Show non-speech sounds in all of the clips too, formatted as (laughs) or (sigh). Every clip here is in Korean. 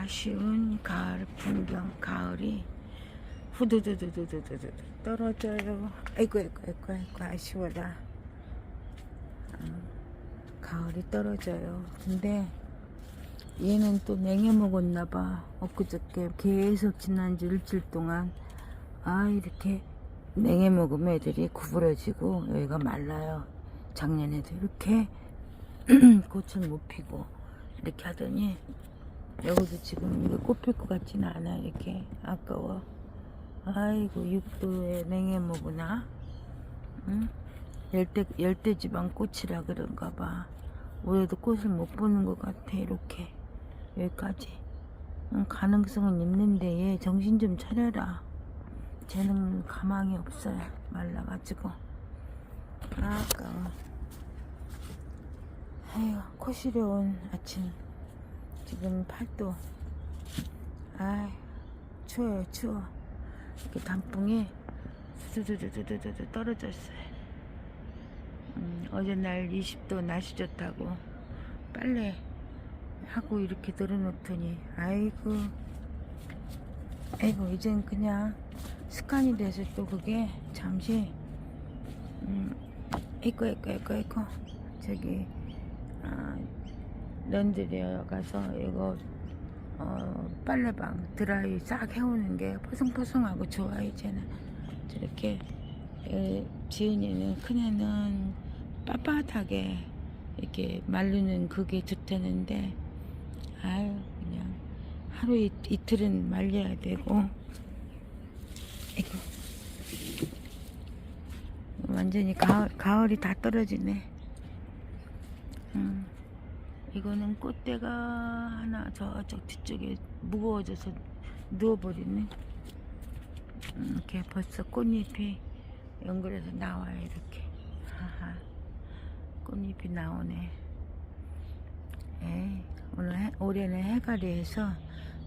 아쉬운 가을 풍경 가을이 후두두두두두두두 떨어져요. 아이고 아이고 아이고 아이고 아쉬워라. 어, 가을이 떨어져요. 근데 얘는 또 냉해 먹었나봐. 엊그저께 계속 지난주 일주일 동안 아 이렇게 냉해 먹으면 애들이 구부러지고 여기가 말라요. 작년에도 이렇게 (clears throat) 꽃을 못 피고 이렇게 하더니 여기도 지금 이거 꽃필 것 같지는 않아 이렇게. 아까워. 아이고 6도에 냉해 먹으나. 응? 열대 열대 지방 꽃이라 그런가 봐. 올해도 꽃을 못 보는 것 같아 이렇게. 여기까지. 응, 가능성은 있는데 얘 정신 좀 차려라. 쟤는 가망이 없어요 말라가지고. 아, 아까워. 아휴 코시려운 아침 지금 8도 아이 추워요 추워. 이렇게 단풍이 두두두두두두 떨어졌어요. 음, 어제 날 20도 날씨 좋다고 빨래 하고 이렇게 들어놓더니 아이고 아이고 이젠 그냥 습관이 돼서 또 그게 잠시 음 이거 이거 이거 이거 저기 아, 런드리에 가서 이거 어, 빨래방 드라이 싹 해오는 게 포송포송하고 좋아 이제는. 저렇게 에, 지은이는 큰애는 빳빳하게 이렇게 말르는 그게 좋다는데 아유 그냥 하루 이, 이틀은 말려야 되고. 이거 완전히 가을, 가을이 다 떨어지네. 음. 이거는 꽃대가 하나 저쪽 뒤쪽에 무거워져서 누워버리네. 음, 이렇게 벌써 꽃잎이 연결해서 나와요 이렇게. 하하. 꽃잎이 나오네. 에이, 오늘 해, 올해는 해가리에서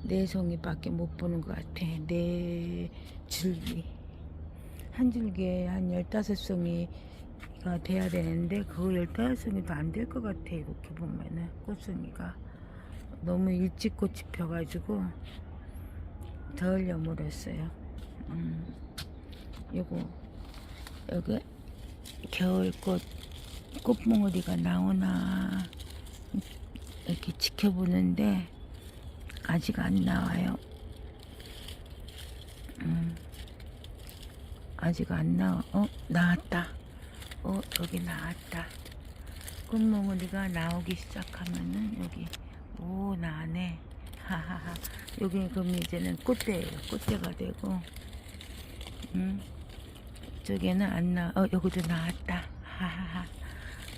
네 송이밖에 못 보는 것 같아. 네 줄기. 한 줄기에 한 열다섯 송이 가 돼야 되는데 그거 열다섯송이도 안 될 것 같아 이렇게 보면은 꽃송이가. 너무 일찍 꽃이 펴가지고 덜 여물었어요. 음, 요거 여기 겨울꽃 꽃봉오리가 나오나 이렇게 지켜보는데 아직 안 나와요. 음, 아직 안 나와. 어 나왔다 어 여기 나왔다. 꽃몽우리가 나오기 시작하면은 여기 오 나네. 하하하. 여기 그럼 이제는 꽃대예요. 꽃대가 되고. 음 저기는 안 나, 어 여기도 나왔다. 하하하.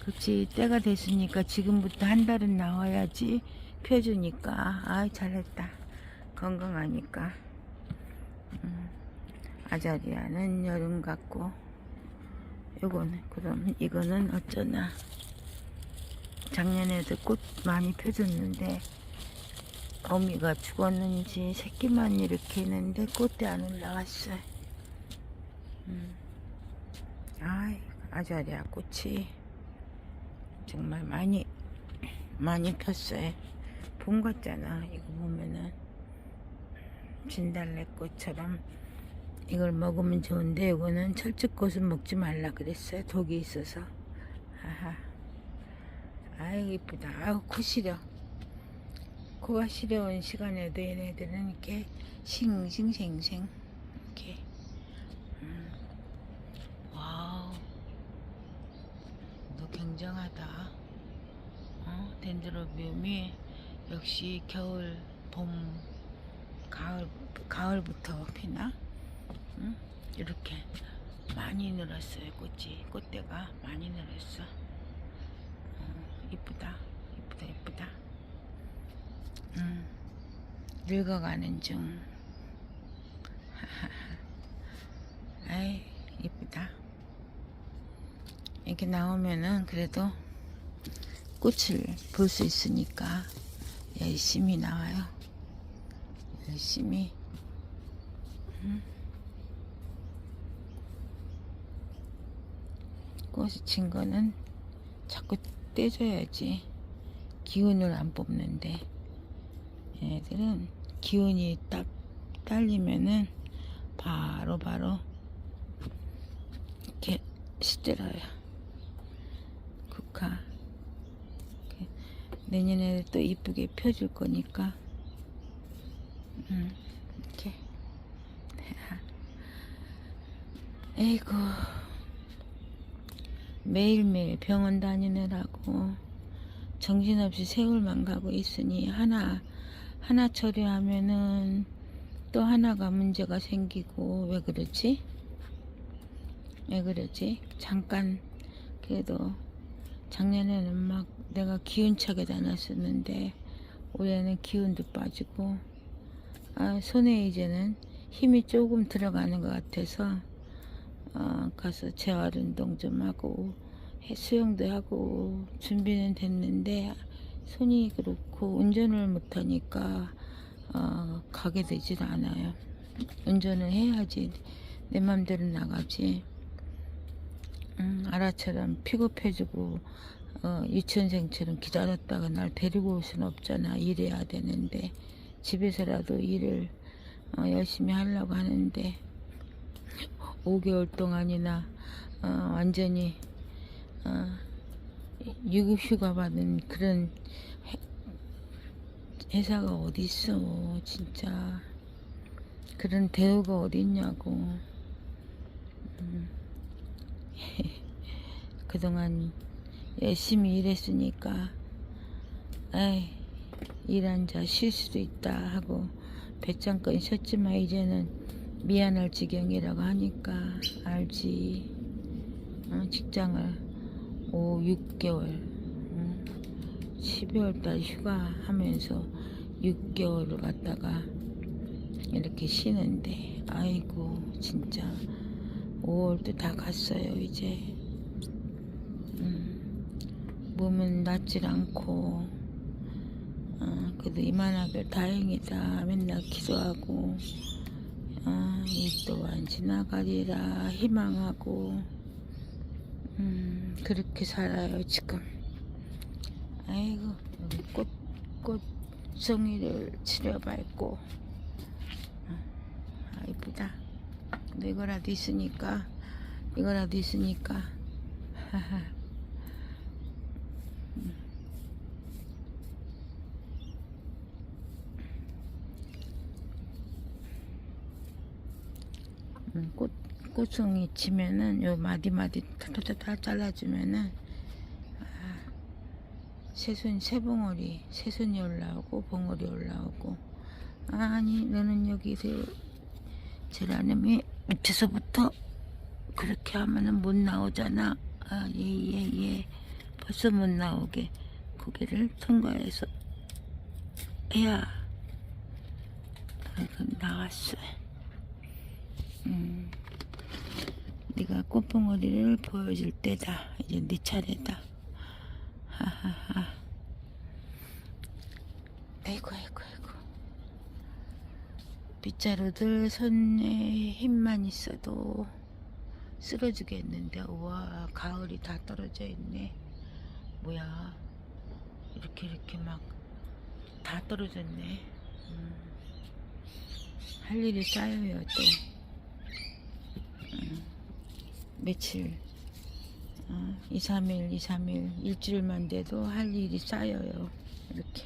그치 때가 됐으니까 지금부터 한 달은 나와야지 펴주니까. 아이 잘했다. 건강하니까. 음, 아자리아는 여름 같고 요거는 그럼 이거는 어쩌나. 작년에도 꽃 많이 펴줬는데 어미가 죽었는지 새끼만 이렇게 있는데 꽃대 안 올라왔어요. 음. 아이 아자리아 꽃이 정말 많이 많이 폈어요. 봄 같잖아. 이거 보면은. 진달래꽃처럼 이걸 먹으면 좋은데 이거는 철쭉꽃은 먹지 말라 그랬어요. 독이 있어서. 하하. 아이고 이쁘다. 아우 코 시려. 코가 시려운 시간에도 얘네들은 이렇게 싱싱생생 이렇게. 음. 와우. 너 굉장하다. 어? 덴드로비움이 역시 겨울, 봄, 가을, 가을부터 피나? 응? 이렇게 많이 늘었어요 꽃이. 꽃대가 많이 늘었어. 어, 이쁘다. 이쁘다 이쁘다. 음, 늙어가는 중. (laughs) 아이 이쁘다. 이렇게 나오면은 그래도 꽃을 볼 수 있으니까 열심히 나와요. 열심히. 음. 진 거는 자꾸 떼줘야지 기운을 안 뽑는데 예, 얘네들은 기운이 딱 딸리면은 바로 바로 이렇게 시들어요. 국화. 내년에 또 이쁘게 펴줄 거니까. 음, 이렇게. (laughs) 에이구. 매일매일 병원 다니느라고 정신없이 세월만 가고 있으니 하나 하나 처리하면은 또 하나가 문제가 생기고 왜 그러지? 왜 그러지? 잠깐 그래도 작년에는 막 내가 기운차게 다녔었는데 올해는 기운도 빠지고 아, 손에 이제는 힘이 조금 들어가는 것 같아서 어, 가서 재활 운동 좀 하고 해- 수영도 하고 준비는 됐는데 손이 그렇고 운전을 못하니까 어, 가게 되질 않아요. 운전을 해야지 내 맘대로 나가지. 음, 아라처럼 픽업해주고 어, 유치원생처럼 기다렸다가 날 데리고 올 수는 없잖아. 일해야 되는데 집에서라도 일을 어, 열심히 하려고 하는데 5개월 동안이나 어, 완전히 어, 유급 휴가 받은 그런 회, 회사가 어디 있어 진짜 그런 대우가 어디 있냐고 음. (laughs) 그동안 열심히 일했으니까 에이 일한 자 쉴 수도 있다 하고 배짱권 쉬었지만 이제는 미안할 지경이라고 하니까 알지. 어, 직장을. 5, 6개월. 12월달 휴가 하면서 6개월을 갔다가 이렇게 쉬는데 아이고 진짜. 5월도 다 갔어요 이제. 음, 몸은 낫질 않고. 어, 그래도 이만하길 다행이다. 맨날 기도하고 아, 이 또한 지나가리라 희망하고 음, 그렇게 살아요 지금. 아이고 꽃, 꽃송이를 치료밟고 아 이쁘다. 근데 이거라도 있으니까? 이거라도 있으니까 (laughs) 음, 꽃, 꽃송이 치면은 요 마디마디 타타타 잘라주면은 아, 새순 새봉오리 새순이 올라오고 봉오리 올라오고. 아니 너는 여기서 제라늄이 밑에서부터 그렇게 하면은 못 나오잖아. 아 예예예. 벌써 못 나오게 고개를 통과해서 야 아이고 나왔어 음, 네가 꽃봉오리를 보여줄 때다. 이제 네 차례다. 하하하. 아이고 아이고 아이고. 빗자루들 손에 힘만 있어도 쓰러지겠는데 우와 가을이 다 떨어져 있네. 뭐야 이렇게 이렇게 막 다 떨어졌네. 음. 할 일이 쌓여요 또. 며칠? 어, 2, 3일, 2, 3일 일주일만 돼도 할 일이 쌓여요. 이렇게.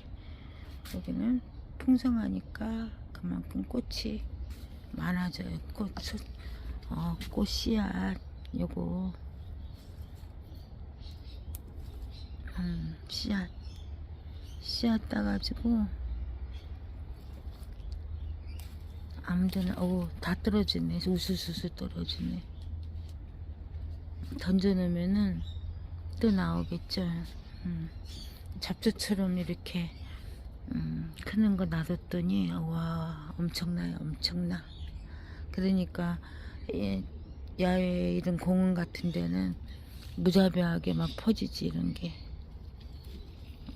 여기는 풍성하니까 그만큼 꽃이 많아져요. 꽃, 어, 꽃 씨앗 요거. 음, 씨앗. 씨앗 따가지고 아무데나 어우 다 떨어지네. 우수수수 떨어지네 던져놓으면은 또 나오겠죠 음. 잡초처럼 이렇게 음, 크는 거 놔뒀더니 와 엄청나요 엄청나 그러니까 예, 야외 이런 공원 같은 데는 무자비하게 막 퍼지지 이런 게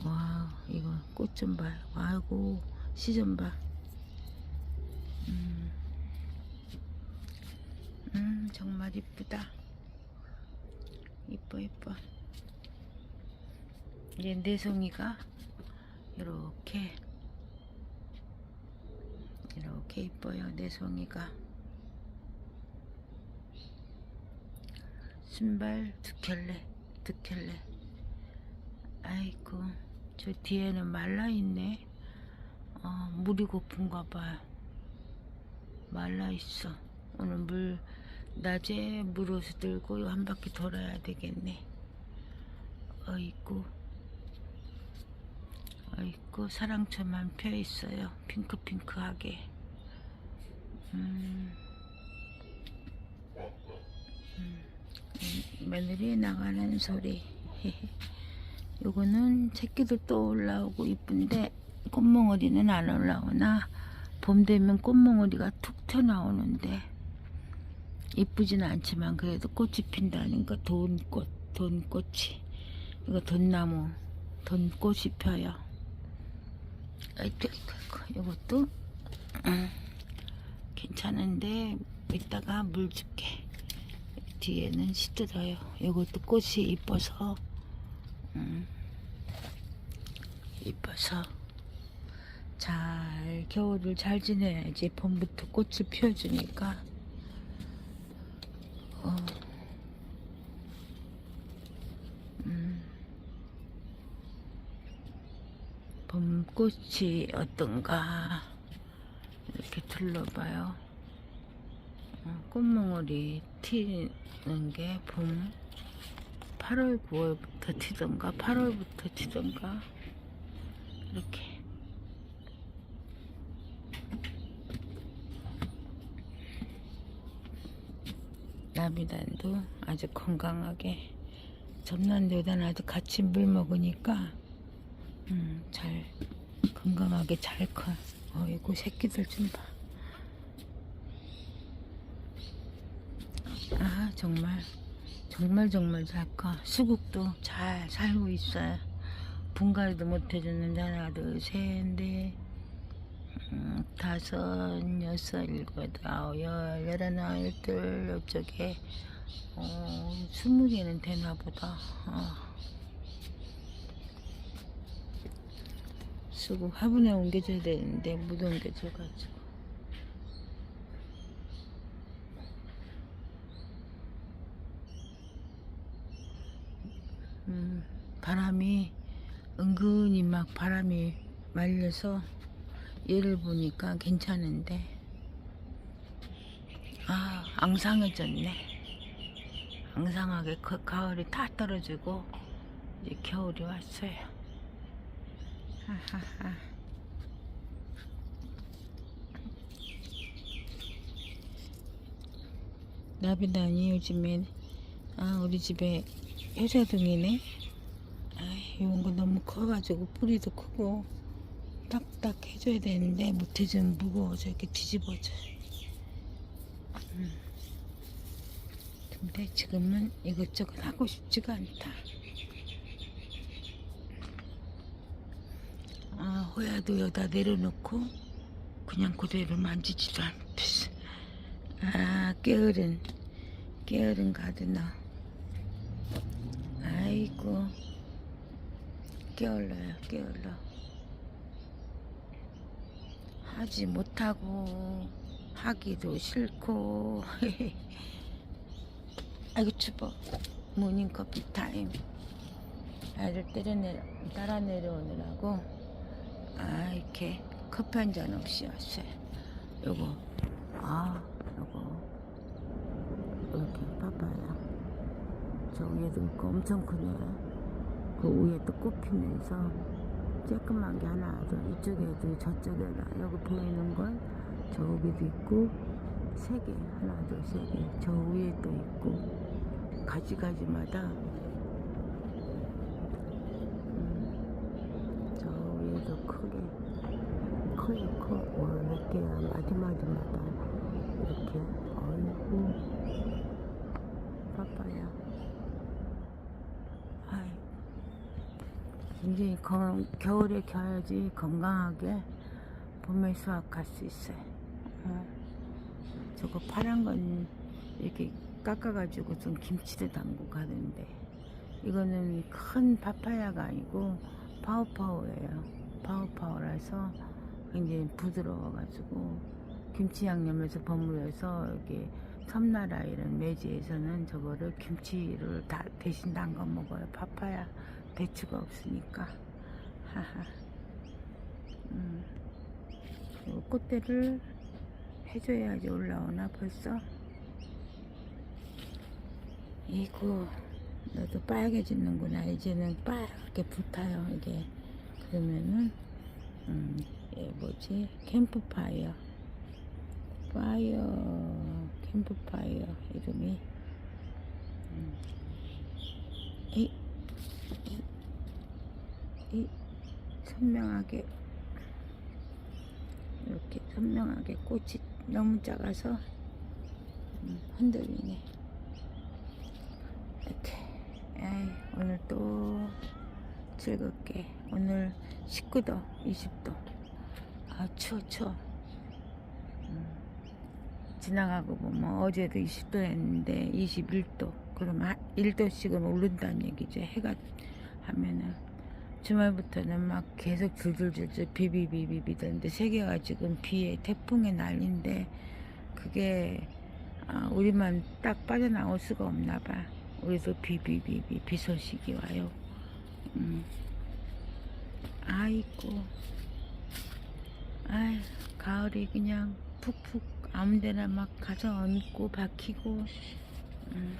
와 이거 꽃 좀 봐요 아이고 씨좀 봐. 음. 음, 정말 이쁘다. 이뻐, 이뻐. 이제 내송이가 이렇게 이렇게 이뻐요 내 송이가. 신발 두 켤레 두 켤레. 아이고 저 뒤에는 말라있네. 어, 물이 고픈가 봐요. 말라있어. 오늘 물 낮에 물어서 들고 한 바퀴 돌아야 되겠네. 어이구 어이구 사랑처만 펴 있어요. 핑크핑크하게. 음. 음. 며느리 나가는 소리. (laughs) 요거는 새끼도 또 올라오고 이쁜데 꽃몽오리는 안 올라오나? 봄 되면 꽃몽오리가 툭 튀어나오는데 이쁘진 않지만 그래도 꽃이 핀다니까 돈꽃 돈꽃이. 이거 돈나무 돈꽃이 펴요. 이것도? 음, 괜찮은데 이따가 물 줄게. 뒤에는 시들어요. 이것도 꽃이 이뻐서. 음, 이뻐서. 잘 겨울을 잘 지내야지 봄부터 꽃을 피워주니까 어, 음, 봄꽃이 어떤가? 이렇게 둘러봐요. 어, 꽃몽울이 튀는 게 봄 8월 9월부터 튀던가 8월부터 튀던가? 이렇게 나비단도 아주 건강하게 점란도단 아주 같이 물 먹으니까 음, 잘 건강하게 잘 커. 어이구 새끼들 좀 봐. 아 정말 정말 정말 잘 커. 수국도 잘 살고 있어요. 분갈이도 못 해주는데 하나 둘셋넷 음, 다섯 여섯 일곱 아홉 열 열하나 열둘 이쪽에 어, 스무 개는 되나 보다. 어. 쓰고 화분에 옮겨줘야 되는데 못 옮겨줘가지고 음, 바람이 은근히 막 바람이 말려서 얘를 보니까 괜찮은데. 아 앙상해졌네. 앙상하게 그 가을이 다 떨어지고 이제 겨울이 왔어요. 하하하. 나비다니 요즘엔 아 우리 집에 효자등이네. 아 이런 거 너무 커가지고 뿌리도 크고 딱딱 해줘야 되는데 못해주면 무거워져. 이렇게 뒤집어져. 음. 근데 지금은 이것저것 하고 싶지가 않다. 아, 호야도 여기다 내려놓고 그냥 그대로 만지지도 않듯이. 아 게으른. 게으른 가드나 아이고. 게을러요. 게을러 하지 못하고 하기도 싫고. (laughs) 아이고 추워. 모닝커피 타임. 아이들 때려 내려 따라 내려오느라고. 아 이렇게 커피 한 잔 없이 왔어요. 요거. 아 요거. 이렇게 봐봐요. 저 위에도 엄청 크네요. 그 위에 또 꽃피면서 쬐끄만 게 하나 둘 이쪽에도 저쪽에도 여기 보이는 건 저기도 있고 세 개 하나 둘세개저 위에 또 있고 가지가지마다 음, 저 위에도 크게 커요 커. 와, 몇 개야. 마디마디마다 이렇게. 어이구. 바빠요. 아이. 굉장히 건, 겨울에 겨야지 건강하게 봄에 수확할 수 있어요. 어. 저거 파란 건 이렇게 깎아가지고 좀 김치도 담고 가는데 이거는 큰 파파야가 아니고 파워파워예요. 파워파워라서 굉장히 부드러워가지고 김치 양념에서 버무려서 이게 섬나라 이런 매지에서는 저거를 김치를 다 대신 담가 먹어요. 파파야 배추가 없으니까. 하하. 음. 꽃대를 해줘야지 올라오나 벌써. 이거 너도 빨개지는구나. 이제는 빨갛게 붙어요. 이게 그러면은 음, 예, 뭐지? 캠프파이어. 파이어 캠프파이어 이름이 음. 이, 이, 이 선명하게 이렇게 선명하게 꽃이 너무 작아서 음, 흔들리네. 이렇게. 에이, 오늘 또 즐겁게. 오늘 19도 20도. 아 추워 추워. 음. 지나가고 보면 어제도 20도 했는데 21도. 그러면 1도씩은 오른다는 얘기죠 해가 하면은 주말부터는 막 계속 줄줄줄줄 비비비비비던데 세계가 지금 비에 태풍에 난리인데 그게 아, 우리만 딱 빠져나올 수가 없나 봐. 우리도 비비비비 비 소식이 와요. 음. 아이고. 아이 가을이 그냥 푹푹 아무 데나 막 가서 얹고 박히고. 음,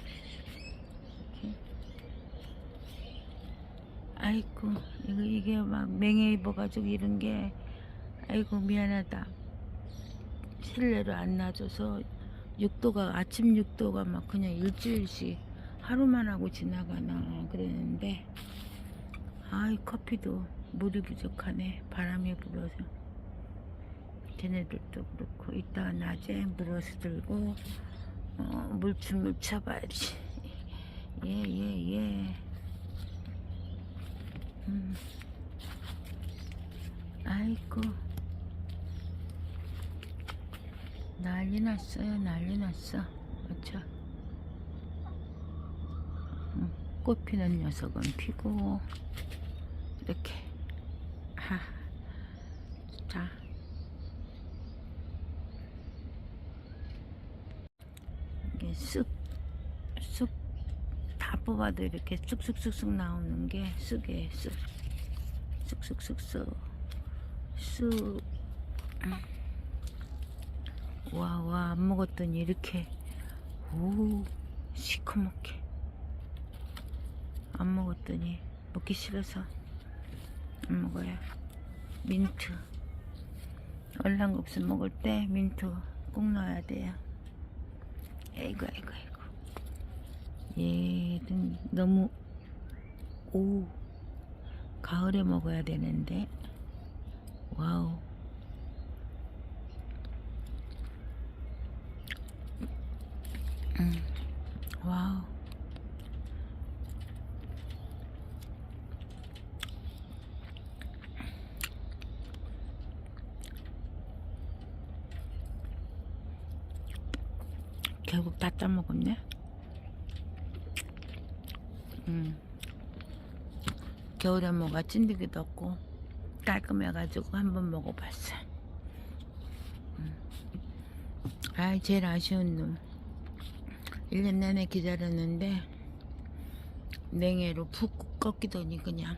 이렇게 아이고 이거 이게 막 맹해 입어가지고 이런 게 아이고 미안하다. 실내로 안 놔줘서 6도가 아침 6도가 막 그냥 일주일씩 하루만 하고 지나가나 그랬는데 아이 커피도 물이 부족하네. 바람이 불어서. 걔네들도 그렇고 이따가 낮에 물어서 들고 어, 물춤을 춰봐야지. 예예예 예, 예. 음. 아이고. 난리 났어요 난리 났어. 그쵸? 음, 꽃 피는 녀석은 피고 이렇게. 하. 자. 이게 쑥, 뽑아도 이렇게 쑥쑥쑥쑥 나오는 게 쑥이에요, 쑥. 쑥쑥쑥쑥. 쑥. 와, 와, 안 먹었더니 이렇게, 오, 시커멓게. 안 먹었더니 먹기 싫어서 안 먹어요. 민트. 얼랑국수 먹을 때 민트 꼭 넣어야 돼요. 아이고 아이고 아이고 얘는 너무 오 가을에 먹어야 되는데. 와우. 음 와우. 결국 다 짜먹었네. 음. 겨울에 뭐가 찐득이도 없고 깔끔해가지고 한번 먹어봤어. 음. 아이 제일 아쉬운 놈. 1년 내내 기다렸는데 냉해로 푹 꺾이더니 그냥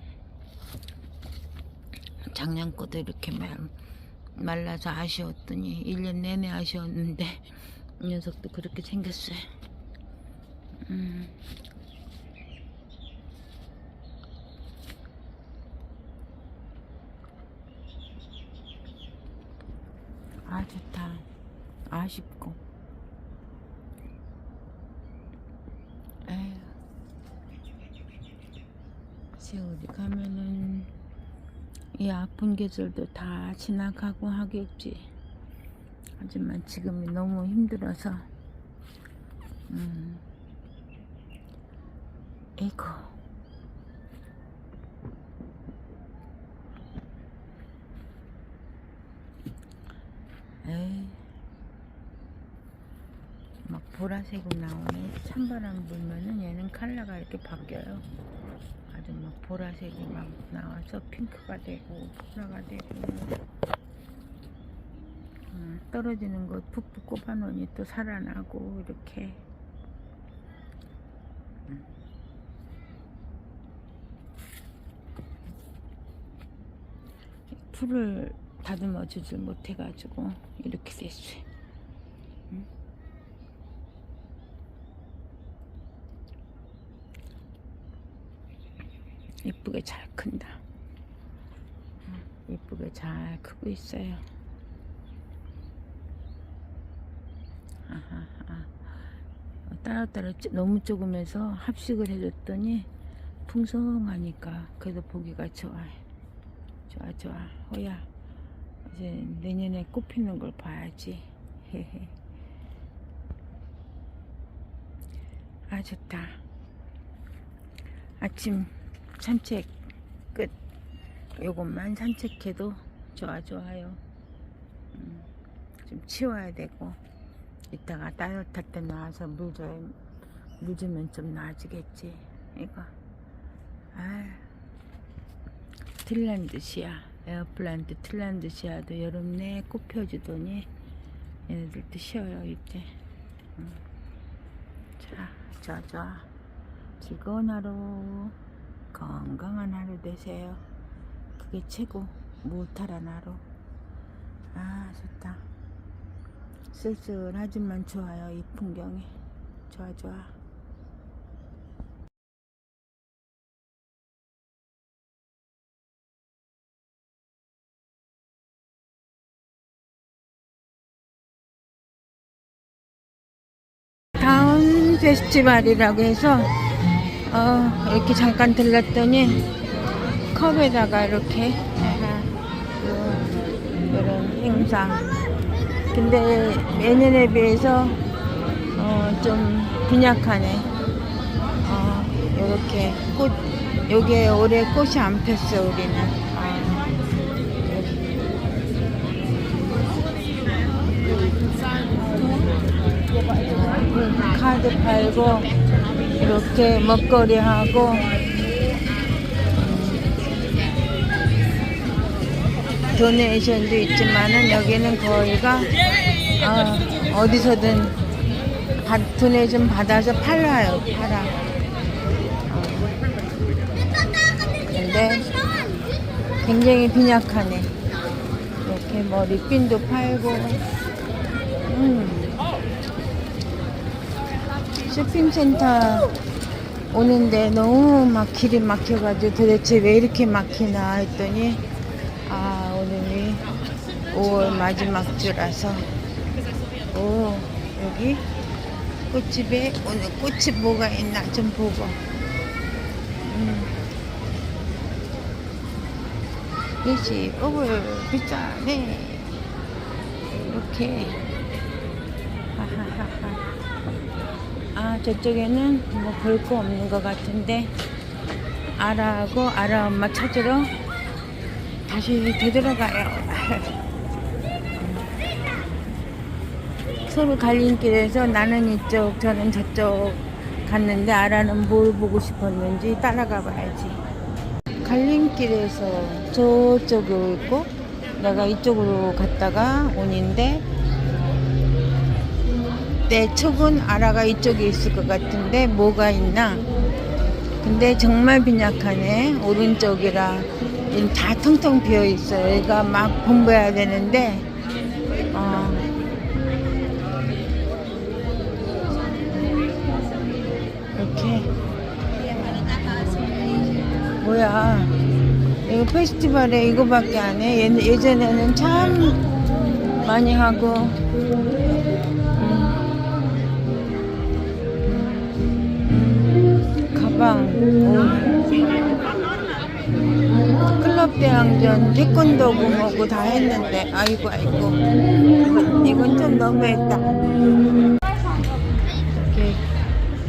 작년 거도 이렇게 말, 말라서 아쉬웠더니 1년 내내 아쉬웠는데 이 녀석도 그렇게 생겼어요. 음. 아 좋다. 아쉽고. 에휴. 세월이 가면은 이 아픈 계절도 다 지나가고 하겠지. 하지만 지금이 너무 힘들어서 음 에이구 에이 막 보라색으로 나오네 찬바람 불면은 얘는 컬러가 이렇게 바뀌어요. 아주 막 보라색이 막 나와서 핑크가 되고 보라가 되고. 떨어지는 것 푹푹 꼽아놓으니 또 살아나고 이렇게. 풀을 다듬어 주질 못해가지고 이렇게 됐어요. 응? 이쁘게 잘 큰다. 응, 이쁘게 잘 크고 있어요. 아하하. 따로따로 찌- 너무 조금해서 합식을 해줬더니 풍성하니까 그래도 보기가 좋아요. 좋아 좋아 호야 이제 내년에 꽃 피는 걸 봐야지 아 좋다 아침 산책 끝. 요것만 산책해도 좋아 좋아요. 음, 좀 치워야 되고. 이따가 따뜻할 때 나와서 물 줘야 물 주면 좀 나아지겠지. 이거. 아 틸란드시아 에어플란트 틸란드시아도 여름 내에 꽃 펴주더니 얘네들도 쉬어요 이때 음. 자 좋아. 즐거운 하루 건강한 하루 되세요. 그게 최고. 무탈한 하루. 아 좋다. 쓸쓸하지만 좋아요 이 풍경이. 좋아 좋아. 다운 페스티벌이라고 해서 어, 이렇게 잠깐 들렀더니 컵에다가 이렇게 이런 행사. 근데 매년에 비해서 어, 좀 빈약하네. 어, 이렇게 꽃 요게 올해 꽃이 안 폈어 우리는. 아, 음, 카드 팔고 이렇게 먹거리 하고 도네이션도 있지만은 여기는 거의가 어, 어디서든 바, 도네이션 받아서 팔아요 팔아 어. 근데 굉장히 빈약하네 이렇게 뭐 립빈도 팔고 음. 쇼핑센터 오는데 너무 막 길이 막혀가지고 도대체 왜 이렇게 막히나 했더니 아 오늘이 5월 마지막 주라서. 오 여기 꽃집에 오늘 꽃이 뭐가 있나 좀 보고. 음. 이시 뽑을 비싸네 이렇게. 하하하하 아 저쪽에는 뭐 볼 거 없는 것 같은데 아라하고 아라 엄마 찾으러 다시 되돌아가요. (laughs) 서로 갈림길에서 나는 이쪽 저는 저쪽 갔는데 아라는 뭘 보고 싶었는지 따라가 봐야지. 갈림길에서 저쪽으로 있고 내가 이쪽으로 갔다가 온인데 내 촉은 아라가 이쪽에 있을 것 같은데 뭐가 있나? 근데 정말 빈약하네. 오른쪽이라 다 텅텅 비어 있어요. 여기가 막 본보야 되는데 어, 이렇게 뭐야? 이거 페스티벌에 이거밖에 안 해. 예, 예전에는 참 많이 하고 가방, 옷, 클럽 대항전, 태권도고 뭐고 다 했는데, 아이고, 아이고. 이건 좀 너무했다. 이렇게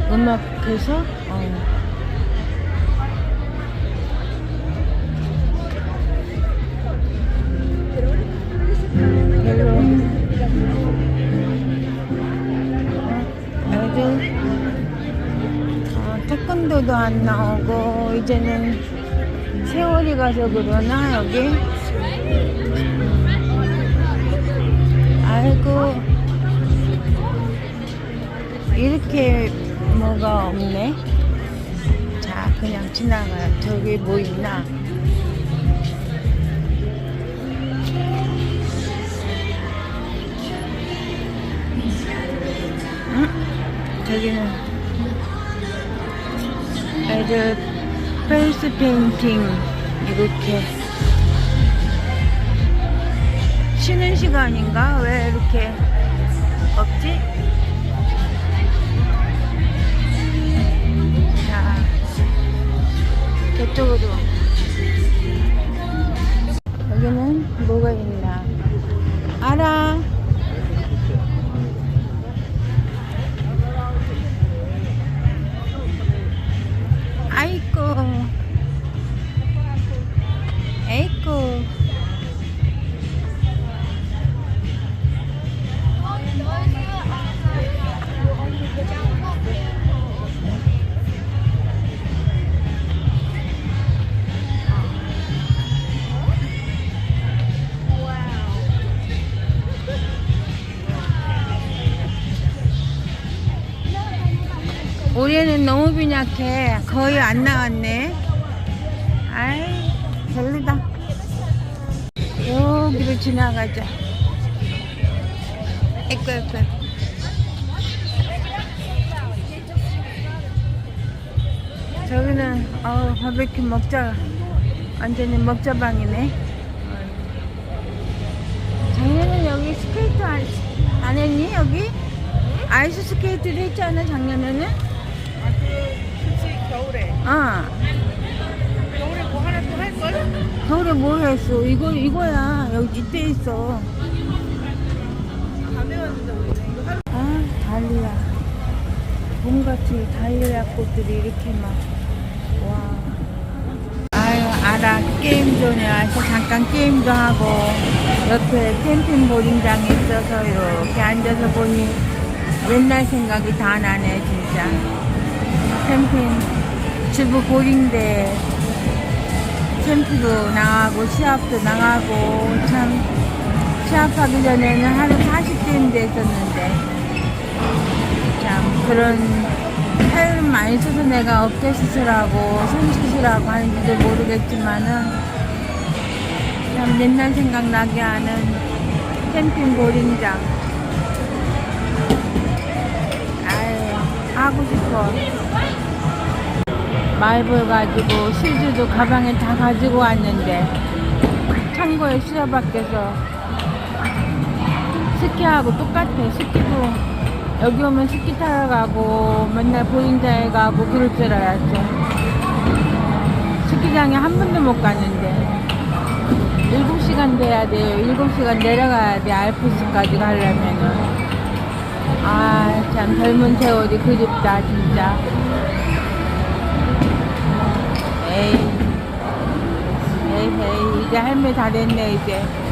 음악해서, 안 나오고 이제는 세월이 가서 그러나 여기? 아이고. 이렇게 뭐가 없네? 자 그냥 지나가요 저기 뭐 있나? 응? 저기는 애들 페이스 페인팅 이렇게 쉬는 시간인가? 왜 이렇게 없지? 자, 저쪽으로. 여기는 뭐가 있나? 알아. 약해. 거의 안 나왔네. 아이, 별로다. 여기로 지나가자. 에꺼, 에꺼. 저기는, 어 바베큐 먹자. 완전히 먹자방이네. 작년엔 여기 스케이트 안, 안 했니, 여기? 아이스 스케이트를 했잖아, 작년에는? 아, 겨울에. 어. 겨울에 뭐 하나 또 할걸? 겨울에 뭐 했어? 이거, 이거야. 여기 이때 있어. 안 해왔는데, 우리는. 이거 하루. 아, 달리야. 봄같이 달리야 꽃들이 이렇게 막, 와. 아유, 알아. 게임 존에 와서 잠깐 게임도 하고, 옆에 캠핑 보링장에 있어서 이렇게 앉아서 보니 옛날 생각이 다 나네, 진짜. 캠핑, 주부 보링대, 캠프도 나가고, 시합도 나가고, 참, 시합하기 전에는 하루 40대인데 했었는데, 참 그런 해를 많이 써서 내가 어깨 수술하고 손 수술하고 하는지도 모르겠지만은 참 옛날 생각나게 하는 캠핑 보링장. 아유 하고 싶어 마이볼 가지고 슈즈도 가방에 다 가지고 왔는데 창고에 실어 밖에서 스키하고 똑같아. 스키도 여기 오면 스키 타러 가고 맨날 보행자에 가고 그럴 줄 알았죠. 스키장에 한 번도 못 갔는데 7시간 돼야 돼요. 7시간 내려가야 돼. 알프스까지 가려면은. 아, 참 젊은 세월이 그립다, 진짜. 에이. 에이, 에이, 이제 할매 다 됐네, 이제.